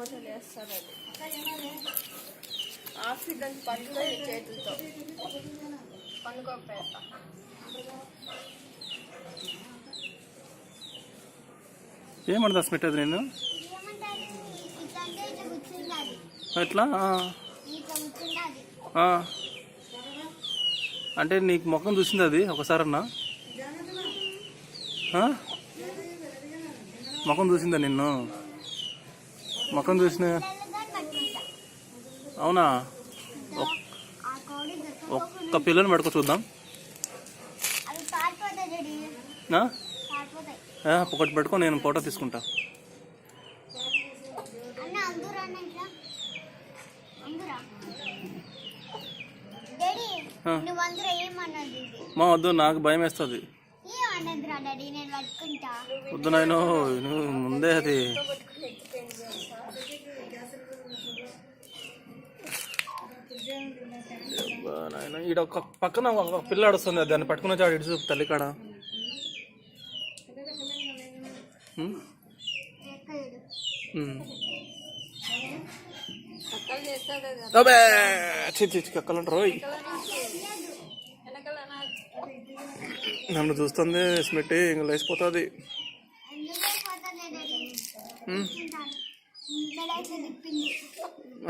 ఫోటోలు వేస్తారు అది ఆఫ్రికన్ పండుగ చేతులతో పనుకోపేట ఏమంటుంది స్మిట్ పెట్టేది నేను ఎట్లా అంటే నీకు ముఖం చూసింది అది ఒకసారన్నా? ముఖం చూసిందా నిన్ను? ముఖం చూసిన? అవునా? ఒక్క పిల్లని పడుకో చూద్దాం. ఒకటి పెట్టుకో నేను ఫోటో తీసుకుంటా. మా వద్దు నాకు భయం వేస్తుంది వద్దు నాయను ముందే అది. నాయనా, ఈడ ఒక పక్కన ఒక పిల్లాడు వస్తుంది దాన్ని పట్టుకుని వచ్చి ఆడు ఇటు చూపు తల్లి కాడ. ఉమ్, ఎక్కడు ఉమ్. పక్కలు చేస్తాడు కదా. అబ్బే చి చి చి, కక్కలంటారు నన్ను చూస్తుంది స్మిట్టి ఇంక లేచిపోతుంది.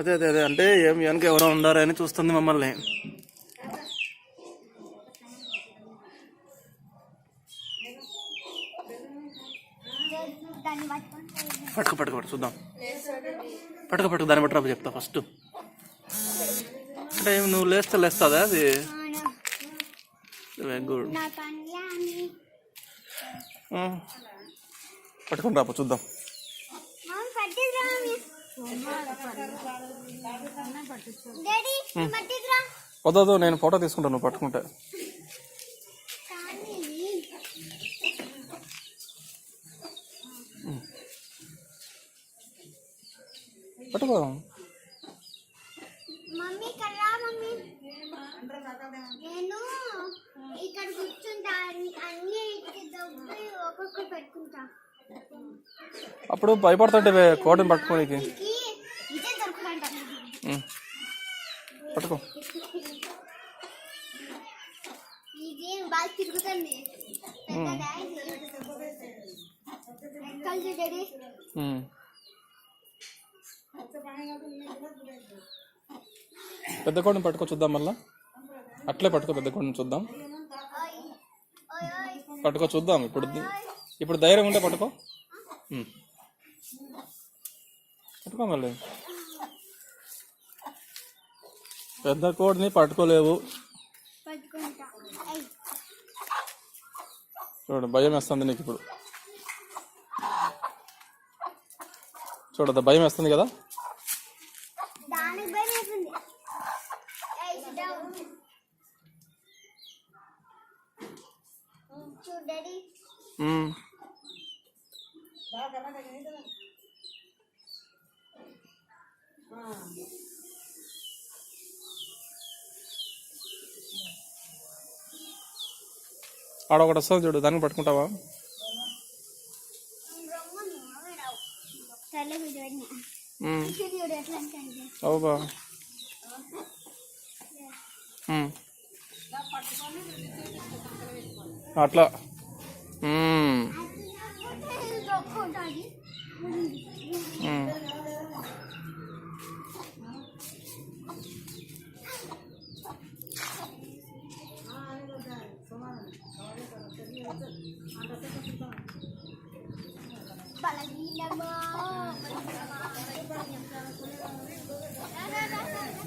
అదే అదే అదే అంటే ఏం వెనక ఎవరో ఉండారు అని చూస్తుంది మమ్మల్ని. పట్టుకు పట్టుకు పట్టు చూద్దాం. పట్టుకు పట్టుకు దాన్ని బట్టి రాబు చెప్తా ఫస్ట్. అంటే నువ్వు లేస్తే లేస్తుందా అది? వెరీ గుడ్ పట్టుకుని రాపో చూద్దాం. వద్దు నేను ఫోటో తీసుకుంటాను నువ్వు పట్టుకుంటే. కానీ. పట్టుకో. మమ్మీ ఇక్కడ రా మమ్మీ నేను ఇక్కడ కూర్చుంటా అన్ని- పెట్టుకుంటా. అప్పుడు భయపడుతుంటే కోటని పట్టుకోనికి. పట్టుకో. పెద్ద కోడిని పట్టుకో చూద్దాం మళ్ళా. అట్లే పట్టుకో పెద్ద కోడిని చూద్దాం. పట్టుకో చూద్దాం. ఇప్పుడు ఇప్పుడు ధైర్యం ఉంటే పట్టుకో. పట్టుకో మళ్ళీ. పెద్ద కోడిని పట్టుకోలేవు. పట్టుకుంటా చూడు భయం వేస్తుంది నీకు ఇప్పుడు. చూడద్దా భయం వేస్తుంది కదా? ఆడ ఒకటి వస్తుంది చూడు దాన్ని పట్టుకుంటావా అవుబా ఉమ్. అట్లా Balagilaw mo! Balagilaw mo!